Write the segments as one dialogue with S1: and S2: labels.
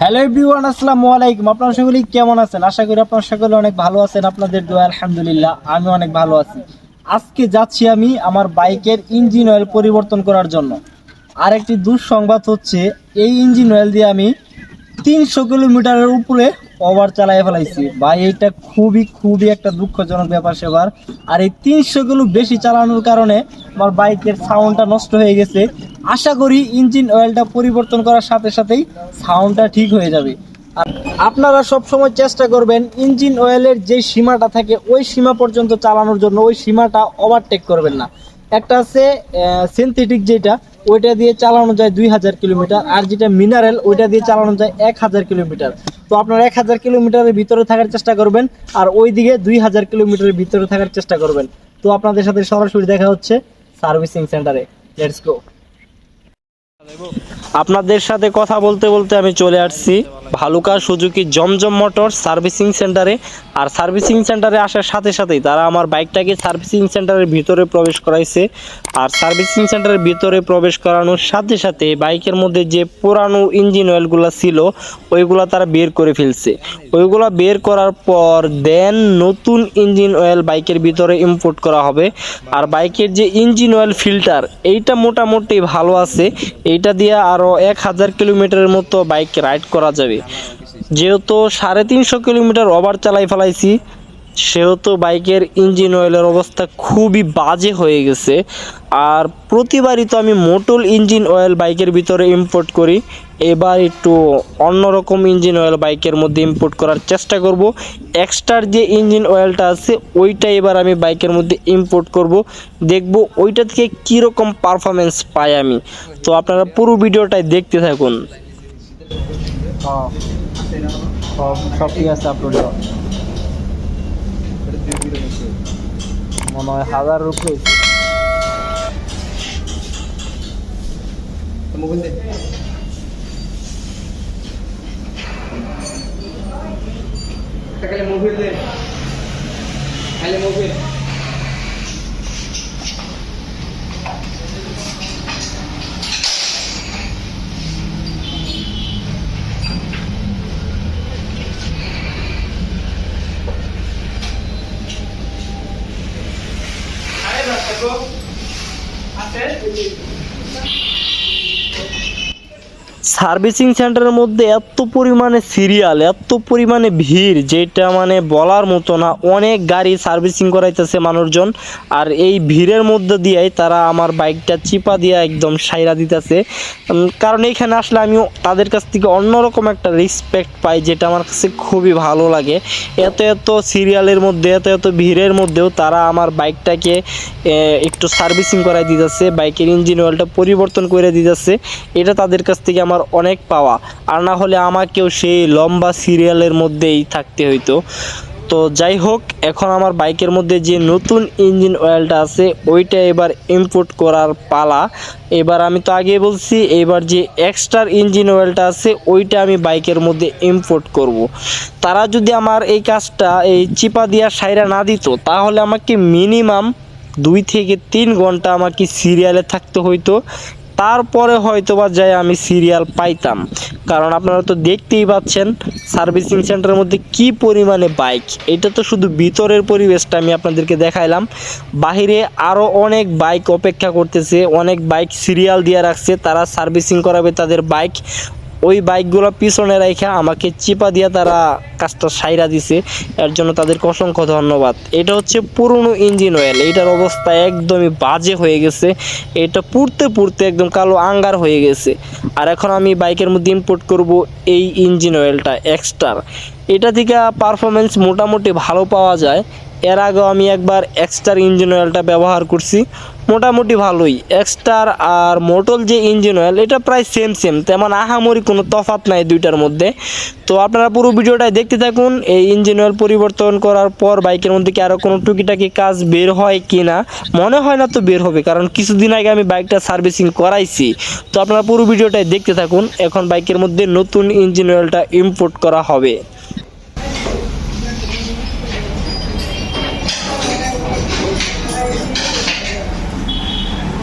S1: Hello everyone আসসালামু আলাইকুম। আপনারা সকলে কেমন আছেন? আশা করি আপনারা সকলে অনেক ভালো আছেন। আপনাদের দোয়া, আলহামদুলিল্লাহ, আমি অনেক ভালো আছি। আজকে যাচ্ছি আমি আমার বাইকের ইঞ্জিন অয়েল পরিবর্তন করার জন্য। আর একটি দুঃসংবাদ হচ্ছে, এই ইঞ্জিন অয়েল দিয়ে আমি তিনশো কিলোমিটারের উপরে ওভার চালাই ফেলাইছি। ভাই এটা খুবই খুবই একটা দুঃখজনক ব্যাপার সেবার। আর এই তিনশো কিলো বেশি চালানোর কারণে আমার বাইকের সাউন্ডটা নষ্ট হয়ে গেছে। আশা করি ইঞ্জিন অয়েলটা পরিবর্তন করার সাথে সাথেই সাউন্ডটা ঠিক হয়ে যাবে। আর আপনারা সব সময় চেষ্টা করবেন ইঞ্জিন অয়েলের যে সীমাটা থাকে, ওই সীমা পর্যন্ত চালানোর জন্য ওই সীমাটা ওভারটেক করবেন না। একটা আছে সিনথেটিক যেটা, ওইটা দিয়ে চালানো যায় দুই হাজার কিলোমিটার, আর যেটা মিনারেল ওইটা দিয়ে চালানো যায় এক হাজার কিলোমিটার। তো আপনারা এক হাজার কিলোমিটারের ভিতরে থাকার চেষ্টা করবেন, আর ওই দিকে দুই হাজার কিলোমিটারের ভিতরে থাকার চেষ্টা করবেন। তো আপনাদের সাথে সরাসরি দেখা হচ্ছে সার্ভিসিং সেন্টারে। লেটস গো আপনাদের সাথে কথা বলতে বলতে আমি চলে আসছি। Bhaluka Suzuki Zamzam motor servicing সেন্টারে। আর সার্ভিসিং সেন্টারে আসার সাথে সাথেই তারা আমার বাইকটাকে সার্ভিসিং সেন্টারের ভিতরে প্রবেশ করাইছে। আর সার্ভিসিং সেন্টারের ভিতরে প্রবেশ করানোর সাথে সাথে বাইকের মধ্যে যে পুরানো ইঞ্জিন অয়েলগুলো ছিল, ওইগুলো তারা বের করে ফেলছে। ওইগুলো বের করার পর দেন নতুন ইঞ্জিন অয়েল বাইকের ভিতরে ইম্পোর্ট করা হবে। আর বাইকের যে ইঞ্জিন অয়েল ফিল্টার এইটা মোটামুটি ভালো আছে। এইটা দিয়ে আরও এক হাজার কিলোমিটারের মতো বাইক রাইড করা যাবে। যেহেতু সাড়ে তিনশো কিলোমিটার ওভার চালাই ফেলাইছি, সেহেতু বাইকের ইঞ্জিন অয়েলের অবস্থা খুবই বাজে হয়ে গেছে। আর প্রতিবারই তো আমি মোটল ইঞ্জিন অয়েল বাইকের ভিতরে ইম্পোর্ট করি। এবার একটু অন্যরকম ইঞ্জিন অয়েল বাইকের মধ্যে ইম্পোর্ট করার চেষ্টা করব। এক্সট্রার যে ইঞ্জিন অয়েলটা আছে, ওইটা এবার আমি বাইকের মধ্যে ইম্পোর্ট করব। দেখব ওইটা থেকে কীরকম পারফরমেন্স পাই আমি। তো আপনারা পুরো ভিডিওটাই দেখতে থাকুন। মনে হয় হাজার ¿Cómo vende? Sácale móvil de.
S2: Dale móvil. Hasta Thank you.
S1: Servicing সেন্টারের মধ্যে এত পরিমাণে সিরিয়াল, এত পরিমাণে ভিড়, যেটা মানে বলার মতো না। অনেক গাড়ি সার্ভিসিং করাইতেছে মানুষজন, আর এই ভিড়ের মধ্যে দিয়েই তারা আমার বাইকটা চিপা দিয়ে একদম সাইরা দিতেছে। কারণ এইখানে আসলে আমিও তাদের কাছ থেকে অন্যরকম একটা রেসপেক্ট পাই, যেটা আমার কাছে খুবই ভালো লাগে। এত এত সিরিয়ালের মধ্যে, এত এত ভিড়ের মধ্যেও তারা আমার বাইকটাকে একটু সার্ভিসিং করাই দিতেছে, বাইকের ইঞ্জিন অয়েলটা পরিবর্তন করে দিতেছে। এটা তাদের কাছ থেকে আমার অনেক পাওয়া। আর না হলে আমাকেও সেই লম্বা সিরিয়ালের মধ্যেই থাকতে হইতো। তো যাই হোক, এখন আমার বাইকের মধ্যে যে নতুন ইঞ্জিন অয়েলটা আছে, ওইটা এবার ইম্পোর্ট করার পালা। এবার আমি তো আগে বলছি, এবার যে এক্সট্রা ইঞ্জিন অয়েলটা আছে, ওইটা আমি বাইকের মধ্যে ইম্পোর্ট করব। তারা যদি আমার এই কাজটা, এই চিপা দিয়া সাইরা না দিত, তাহলে আমাকে মিনিমাম দুই থেকে তিন ঘণ্টা আমাকে সিরিয়ালে থাকতে হইতো। তারপরে হয়তো বা যাই আমি সিরিয়াল পাইতাম। কারণ আপনারা তো দেখতেই পাচ্ছেন সার্ভিসিং সেন্টারের মধ্যে কি পরিমাণে বাইক এটা তো শুধু ভিতরের পরিবেশটা আমি আপনাদেরকে দেখাইলাম। বাহিরে আরও অনেক বাইক অপেক্ষা করতেছে, অনেক বাইক সিরিয়াল দিয়ে রাখছে। তারা সার্ভিসিং করাবে তাদের বাইক ওই বাইকগুলো পিছনে রেখে আমাকে চিপা দিয়ে তারা কাজটা সাইরা দিছে। এর জন্য তাদেরকে অসংখ্য ধন্যবাদ। এটা হচ্ছে পুরনো ইঞ্জিন অয়েল এইটার অবস্থা একদমই বাজে হয়ে গেছে। এটা পুড়তে পুড়তে একদম কালো আঙ্গার হয়ে গেছে। আর এখন আমি বাইকের মধ্যে ইম্পোর্ট করব এই ইঞ্জিন অয়েলটা এক্সট্রার এটা থেকে পারফরমেন্স মোটামুটি ভালো পাওয়া যায়। এর আগেও আমি একবার এক্সট্রার ইঞ্জিন অয়েলটা ব্যবহার করছি। মোটামুটি ভালোই। এক্সটার আর মোটল যে ইঞ্জিন অয়েল এটা প্রায় সেম সেম তেমন আহামরি কোনো তফাত নাই দুইটার মধ্যে। তো আপনারা পুরো ভিডিওটাই দেখতে থাকুন, এই ইঞ্জিন অয়েল পরিবর্তন করার পর বাইকের মধ্যে কি আরও কোনো টুকিটাকি কাজ বের হয় কি না মনে হয় না তো বের হবে, কারণ কিছুদিন আগে আমি বাইকটা সার্ভিসিং করাইছি। তো আপনারা পুরো ভিডিওটাই দেখতে থাকুন, এখন বাইকের মধ্যে নতুন ইঞ্জিন অয়েলটা ইম্পোর্ট করা হবে।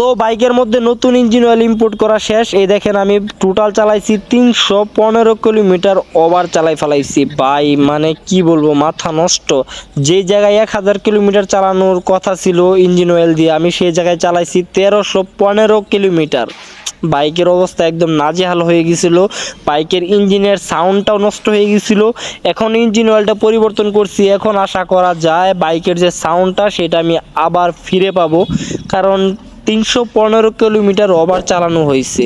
S1: তো বাইকের মধ্যে নতুন ইঞ্জিন অয়েল ইম্পোর্ট করা শেষ। এই দেখেন আমি টোটাল চালাইছি তিনশো পনেরো কিলোমিটার ওভার চালাই ফেলাইছি। বাই মানে কি বলব, মাথা নষ্ট। যে জায়গায় এক হাজার কিলোমিটার চালানোর কথা ছিল ইঞ্জিন অয়েল দিয়ে, আমি সেই জায়গায় চালাইছি তেরোশো পনেরো কিলোমিটার। বাইকের অবস্থা একদম নাজেহাল হয়ে গেছিল। বাইকের ইঞ্জিনের সাউন্ডটাও নষ্ট হয়ে গেছিল। এখন ইঞ্জিন অয়েলটা পরিবর্তন করছি। এখন আশা করা যায় বাইকের যে সাউন্ডটা সেটা আমি আবার ফিরে পাবো। কারণ তিনশো পনেরো কিলোমিটার ওভার চালানো হয়েছে।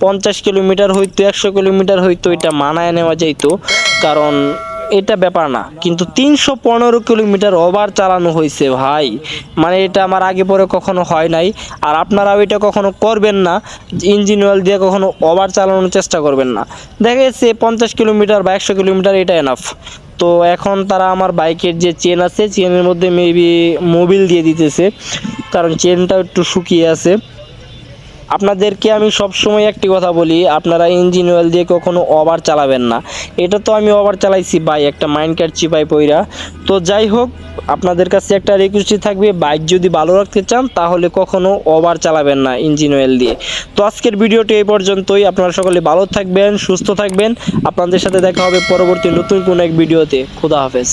S1: পঞ্চাশ কিলোমিটার হইতো, একশো কিলোমিটার হইতো, এটা মানায় নেওয়া যাইতো, কারণ এটা ব্যাপার না। কিন্তু তিনশো পনেরো কিলোমিটার ওভার চালানো হয়েছে ভাই। মানে এটা আমার আগে পরে কখনো হয় নাই। আর আপনারাও এটা কখনো করবেন না, ইঞ্জিন অয়েল দিয়ে কখনো ওভার চালানোর চেষ্টা করবেন না। দেখা যাচ্ছে পঞ্চাশ কিলোমিটার বা একশো কিলোমিটার এটা এনাফ তো এখন তারা আমার বাইকের যে চেন আছে চেনের মধ্যে মেবি মোবিল দিয়ে দিতেছে। কারণ চেনটা একটু শুকিয়ে আছে। আপনাদেরকে আমি সব সময় একটি কথা বলি, আপনারা ইঞ্জিন অয়েল দিয়ে কখনো ওভার চালাবেন না। এটা তো আমি ওভার চালাইছি ভাই, একটা মাইন্ড কার্ড চিপাই পইরা। তো যাই হোক, আপনাদের কাছে একটা রিকোয়েস্টই থাকবে বাইক যদি ভালো রাখতে চান, তাহলে কখনো ওভার চালাবেন না ইঞ্জিন অয়েল দিয়ে। তো আজকের ভিডিওটি এই পর্যন্তই, আপনারা সকলে ভালো থাকবেন, সুস্থ থাকবেন। আপনাদের সাথে দেখা হবে পরবর্তী নতুন কোনো এক ভিডিওতে। খুদা হাফেজ।